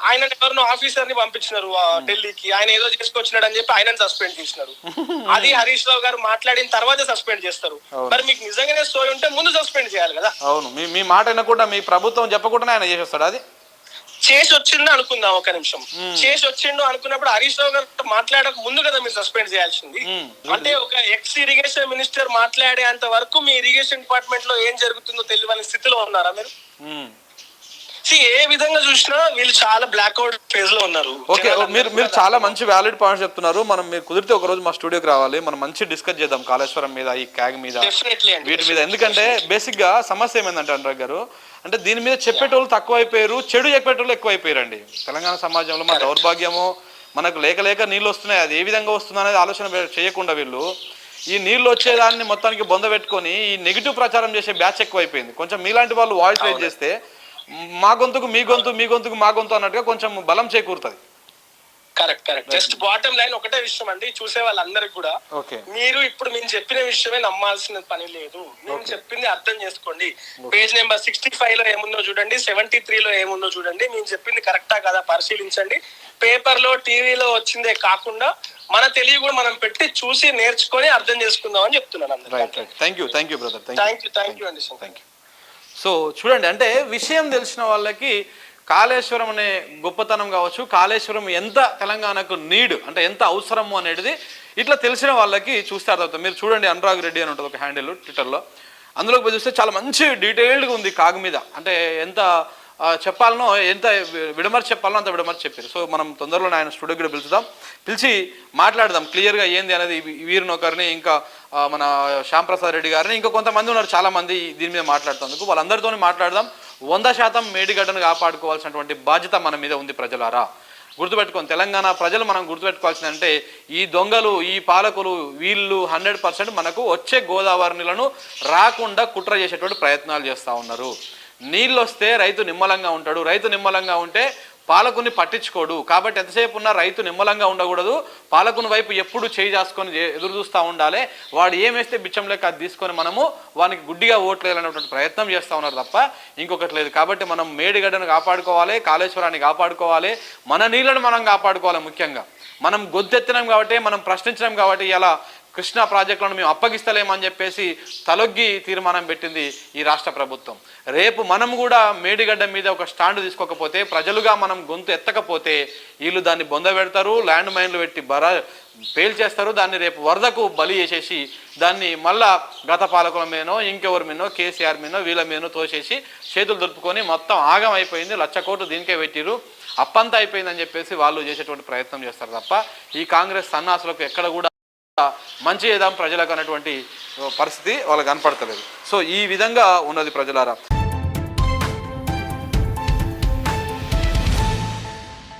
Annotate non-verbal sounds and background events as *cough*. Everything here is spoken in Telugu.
ఆయన ఎవరినో ఆఫీసర్ని పంపించినారు ఆ, ఢిల్లీకి. ఆయన ఏదో చేసుకొచ్చినాడు అని చెప్పి ఆయనను సస్పెండ్ చేసినారు. *laughs* అది హరీష్ రావు గారు మాట్లాడిన తర్వాత సస్పెండ్ చేస్తారు. మరి మీకు నిజంగానే సోయి ఉంటే ముందు సస్పెండ్ చేయాలి కదా? అవును. మీ మీ మాట వినకుండా మీ ప్రభుత్వం చెప్పకుండానే ఆయన చేసేస్తాడు అది? చేసి వచ్చిండు అనుకుందాం ఒక నిమిషం. చేసి వచ్చిండు అనుకున్నప్పుడు హరీష్ రావు గారు మాట్లాడక ముందు కదా మీరు సస్పెండ్ చేయాల్సింది. మ్మ్. అంటే ఒక ఎక్స్ ఇరిగేషన్ మినిస్టర్ మాట్లాడేంత వరకు మీ ఇరిగేషన్ డిపార్ట్మెంట్లో ఏం జరుగుతుందో తెలియని స్థితిలో ఉన్నారా మీరు? ఏ విధంగా చూసినా వీళ్ళు చాలా బ్లాక్అవుట్ ఫేజ్లో ఉన్నారు. ఓకే మీరు మీరు చాలా మంచి వ్యాలిడ్ పాయింట్స్ చెప్తున్నారు. మనం మీరు కుదిరితే ఒక రోజు మా స్టూడియోకి రావాలి. మనం మంచి డిస్కస్ చేద్దాం కాళేశ్వరం మీద ఈ క్యాగ్ మీద. వీటి మీద. ఎందుకంటే బేసిక్గా సమస్య ఏమైందంటే అనురాగ్ గారు అంటే దీని మీద చెప్పేటోళ్ళు తక్కువైపోయారు చెడు చెప్పేటోళ్ళు ఎక్కువైపోయారండి. తెలంగాణ సమాజంలో మన దౌర్భాగ్యము మనకు లేక లేక నీళ్ళు వస్తున్నాయి. అది ఏ విధంగా వస్తుంది అనేది ఆలోచన చేయకుండా వీళ్ళు ఈ నీళ్ళు వచ్చేదాన్ని మొత్తానికి బొంద పెట్టుకొని ఈ నెగిటివ్ ప్రచారం చేసే బ్యాచ్ ఎక్కువైపోయింది. కొంచెం మీలాంటి వాళ్ళు వాయిస్ రేజ్ చేస్తే మా గొంతుకు మీ గొంతు మీ గొంతుకు మా గొంతు అన్నట్టుగా కొంచెం బలం చేకూరుతుంది. Correct correct. Just bottom line ఒకటే విషయం అండి. చూసే వాళ్ళందరికి కూడా మీరు ఇప్పుడు మేము చెప్పిన విషయమే నమ్మాల్సిన పని లేదు. మేము చెప్పింది అర్థం చేసుకోండి. పేజ్ నెంబర్ సిక్స్టీ ఫైవ్లో ఏముందో చూడండి సెవెంటీ త్రీ లో ఏముందో చూడండి. మేము చెప్పింది కరెక్టా కదా పరిశీలించండి. పేపర్లో టీవీలో వచ్చిందే కాకుండా మన తెలివి కూడా మనం పెట్టి చూసి నేర్చుకొని అర్థం చేసుకుందాం అని చెప్తున్నాను thank you thank you brother thank you thank you అండి థ్యాంక్ యూ సో చూడండి అంటే విషయం తెలిసిన వాళ్ళకి కాళేశ్వరం అనే గొప్పతనం కావచ్చు కాళేశ్వరం ఎంత తెలంగాణకు నీడ్ అంటే ఎంత అవసరము అనేది ఇట్లా తెలిసిన వాళ్ళకి చూస్తే అర్థమవుతుంది. మీరు చూడండి అనురాగ్ రెడ్డి అని ఉంటుంది ఒక హ్యాండిల్ ట్విట్టర్లో అందులోకి పోయి చూస్తే చాలా మంచి డీటెయిల్డ్గా ఉంది కాగ్ మీద. అంటే ఎంత చెప్పాలనో ఎంత విడమర్చి చెప్పాలనో అంత విడమర్చి చెప్పారు. సో మనం తొందరలో ఆయన స్టూడియో కూడా పిలుచుదాం. పిలిచి మాట్లాడదాం క్లియర్గా ఏంది అనేది వీరినొకరిని వీరిని ఒకరిని ఇంకా మన శ్యాంప్రసాద్ రెడ్డి గారిని ఇంకా కొంతమంది ఉన్నారు చాలామంది దీని మీద మాట్లాడుతందుకు వాళ్ళందరితో మాట్లాడదాం. వంద శాతం మేడిగడ్డను కాపాడుకోవాల్సినటువంటి బాధ్యత మన మీద ఉంది ప్రజలారా. గుర్తుపెట్టుకొని తెలంగాణ ప్రజలు మనం గుర్తుపెట్టుకోవాల్సిందంటే ఈ దొంగలు ఈ పాలకులు వీళ్ళు హండ్రెడ్ పర్సెంట్ మనకు వచ్చే గోదావరి నీళ్ళను రాకుండా కుట్ర చేసేటువంటి ప్రయత్నాలు చేస్తూ ఉన్నారు. నీళ్ళు వస్తే రైతు నిమ్మలంగా ఉంటాడు. రైతు నిమ్మలంగా ఉంటే పాలకుని పట్టించుకోడు. కాబట్టి ఎంతసేపు ఉన్నా రైతు నిమ్మలంగా ఉండకూడదు. పాలకుని వైపు ఎప్పుడు చేయి చేసుకొని ఎదురు చూస్తూ ఉండాలి. వాడు ఏమేస్తే బిచ్చం లెక్క అది తీసుకొని మనము వానికి గుడ్డిగా ఓట్లేయాలనేటువంటి ప్రయత్నం చేస్తూ ఉన్నారు తప్ప ఇంకొకటి లేదు. కాబట్టి మనం మేడిగడ్డను కాపాడుకోవాలి కాళేశ్వరాన్ని కాపాడుకోవాలి మన నీళ్ళను మనం కాపాడుకోవాలి ముఖ్యంగా. మనం గొంతెత్తినాం కాబట్టి మనం ప్రశ్నించినాం కాబట్టి ఇలా కృష్ణా ప్రాజెక్టులను మేము అప్పగిస్తలేమని చెప్పేసి తలొగ్గి తీర్మానం పెట్టింది ఈ రాష్ట్ర ప్రభుత్వం. రేపు మనం కూడా మేడిగడ్డ మీద ఒక స్టాండ్ తీసుకోకపోతే ప్రజలుగా మనం గొంతు ఎత్తకపోతే వీళ్ళు దాన్ని బొంద పెడతారు ల్యాండ్ మైన్లు పెట్టి బర పేల్చేస్తారు దాన్ని రేపు వరదకు బలి చేసేసి దాన్ని మళ్ళా గత పాలకుల మీదనో ఇంకెవరి మీదనో కేసీఆర్ మీదనో వీళ్ళ మీదనో తోసేసి చేతులు దులుపుకొని మొత్తం ఆగం అయిపోయింది లక్ష కోట్లు దీనికే పెట్టిరు అప్పంతా అయిపోయిందని చెప్పేసి వాళ్ళు చేసేటువంటి ప్రయత్నం చేస్తారు తప్ప ఈ కాంగ్రెస్ సన్నాసులకు ఎక్కడ కూడా మంచి చేద్దాం ప్రజలకు అన్నటువంటి పరిస్థితి వాళ్ళకి కనపడతలేదు. సో ఈ విధంగా ఉన్నది ప్రజలారా.